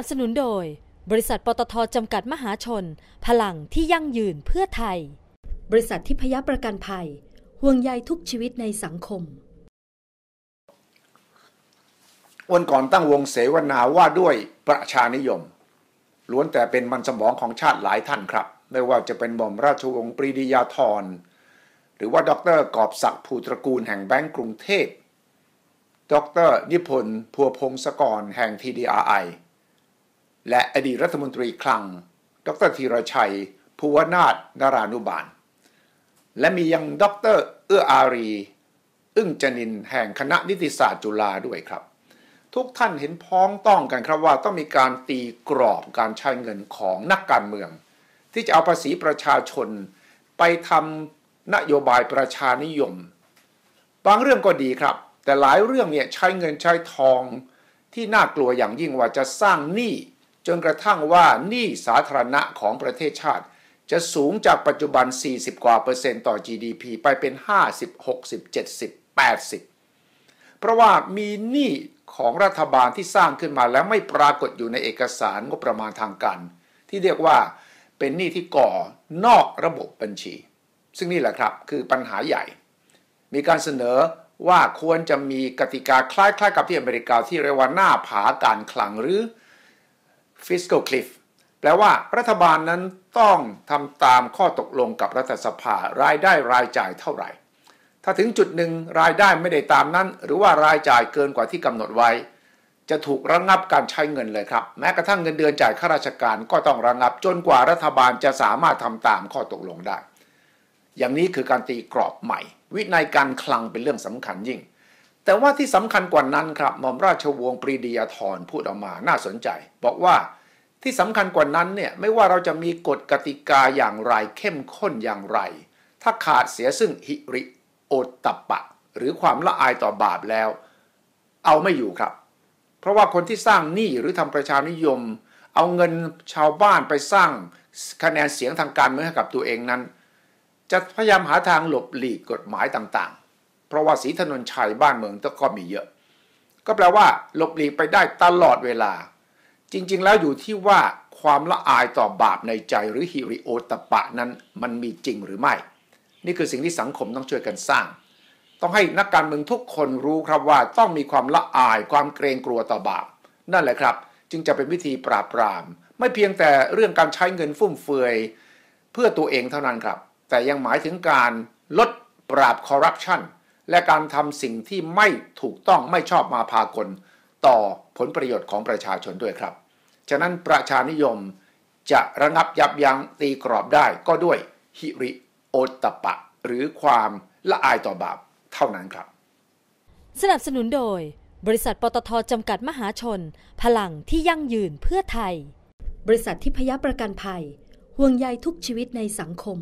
นับสนุนโดย บริษัทปตทจำกัดมหาชน พลังที่ยั่งยืนเพื่อไทย บริษัททิพยประกันภัย ห่วงใยทุกชีวิตในสังคม วันก่อนตั้งวงเสวนาว่าด้วยประชานิยม ล้วนแต่เป็นมันสมองของชาติหลายท่านครับ ไม่ว่าจะเป็นหม่อมราชวงศ์ปรีดียาธร หรือว่าดรกอบศักดิ์ภูตระกูลแห่งแบงก์กรุงเทพดรนิพนธ์พัวพงศกรแห่ง TDRI และอดีตรัฐมนตรีคลัง ดรธีรชัย ภูวนาถนารานุบาล และมียังดรเอื้ออารี อึ้งจนินแห่งคณะนิติศาสตร์จุฬาด้วยครับ ทุกท่านเห็นพ้องต้องกันครับว่าต้องมีการตีกรอบการใช้เงินของนักการเมือง ที่จะเอาภาษีประชาชน ไปทำนโยบายประชานิยม บางเรื่องก็ดีครับ แต่หลายเรื่องเนี่ยใช้เงินใช้ทองที่น่ากลัวอย่างยิ่งว่าจะสร้างหนี้ จนกระทั่งว่าหนี้สาธารณะของประเทศชาติ จะสูงจากปัจจุบัน 40 กว่าเปอร์เซ็นต์ต่อ GDP ไปเป็น 50 60 70 80 เพราะว่ามีหนี้ของรัฐบาลที่สร้างขึ้นมาแล้วไม่ปรากฏอยู่ในเอกสารงบประมาณทางการ ที่เรียกว่าเป็นหนี้ที่ก่อนอกระบบบัญชี ซึ่งนี่แหละครับคือปัญหาใหญ่ มีการเสนอว่าควรจะมีกติกาคล้ายๆ กับที่อเมริกาที่เรียกว่าหน้าผาการคลังหรือ fiscal cliff แปลว่ารัฐบาลนั้นต้องทำตามข้อตกลงกับรัฐสภารายได้รายจ่ายเท่าไหร่ ถ้าถึงจุดหนึ่งรายได้ไม่ได้ตามนั้น หรือว่ารายจ่ายเกินกว่าที่กำหนดไว้ จะถูกระงงับการใช้เงินเลยครับ แม้กระทั่งเงินเดือนจ่ายข้าราชการก็ต้องระงงับจนกว่ารัฐบาลจะสามารถทำตามข้อตกลงได้ อย่างนี้คือการตีกรอบใหม่ วินัยการคลังเป็นเรื่องสำคัญยิ่ง แต่ว่าที่สำคัญกว่านั้นครับหม่อมราชวงศ์ปรีดียาธรพูดออกมาน่าสนใจ บอกว่า ที่สำคัญกว่านั้นเนี่ยไม่ว่าเราจะมีกฎกติกาอย่างไรเข้มข้นอย่างไร ถ้าขาดเสียซึ่งหิริโอตตปะ หรือความละอายต่อบาปแล้ว เอาไม่อยู่ครับ เพราะว่าคนที่สร้างหนี้หรือทำประชานิยม เอาเงินชาวบ้านไปสร้างคะแนนเสียงทางการเมืองให้กับตัวเองนั้น จะพยายามหาทางหลบหลีกกฎหมายต่างๆ เพราะว่าสีถนนชัยบ้านเมืองก็มีเยอะ ก็แปลว่าหลบหลีกไปได้ตลอดเวลา จริงๆแล้วอยู่ที่ว่าความละอายต่อบาปในใจหรือฮิริโอตปะนั้นมันมีจริงหรือไม่ นี่คือสิ่งที่สังคมต้องช่วยกันสร้าง ต้องให้นักการเมืองทุกคนรู้ครับว่าต้องมีความละอายความเกรงกลัวต่อบาป นั่นแหละครับ จึงจะเป็นวิธีปราบปราม ไม่เพียงแต่เรื่องการใช้เงินฟุ่มเฟือย เพื่อตัวเองเท่านั้นครับ แต่ยังหมายถึงการลดปราบคอร์รัปชันและการทำสิ่งที่ไม่ถูกต้องไม่ชอบมาพากล ต่อผลประโยชน์ของประชาชนด้วยครับ ฉะนั้นประชานิยมจะระงับยับยั้งตีกรอบได้ก็ด้วยฮิริโอตปะ หรือความละอายต่อบาปเท่านั้นครับ สนับสนุนโดย บริษัทปตทจำกัดมหาชน พลังที่ยั่งยืนเพื่อไทย บริษัททิพยประกันภัย ห่วงใยทุกชีวิตในสังคม